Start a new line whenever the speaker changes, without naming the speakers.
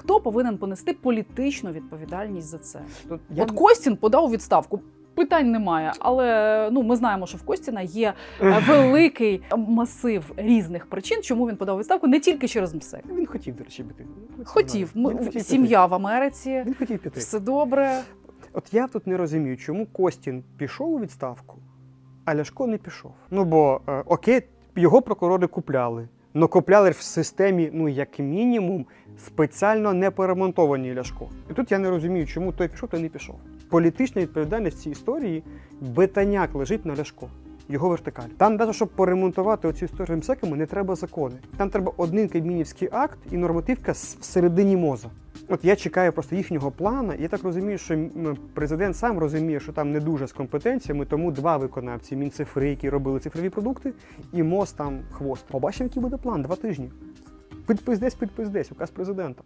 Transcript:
Хто повинен понести політичну відповідальність за це?
Тут я
От Костін подав відставку. Питань немає, але ну ми знаємо, що в Костіна є е, великий масив різних причин, чому він подав відставку не тільки через МСЕК.
він хотів, до речі, піти.
Хотів.
Хотів
сім'я в Америці,
Він хотів піти.
все добре.
От я тут не розумію, чому Костін пішов у відставку, а Ляшко не пішов. Ну бо е, окей, його прокурори купляли. Но купляли в системі, ну як мінімум, спеціально не поремонтовані Ляшко. І тут я не розумію, чому той пішов, той не пішов. Політична відповідальність в цій історії бетаняк лежить на Ляшко. Його вертикаль. Там, навіть щоб поремонтувати оцю історію МСЕКами, не треба закони. Там треба один кабмінівський акт і нормативка всередині моза. От я чекаю просто їхнього плану, я так розумію, що президент сам розуміє, що там не дуже з компетенціями, тому два виконавці Мінцифри, які робили цифрові продукти, і МОЗ там хвост. Побачимо, який буде план два тижні. Підпис десь, підпис десь, указ президента.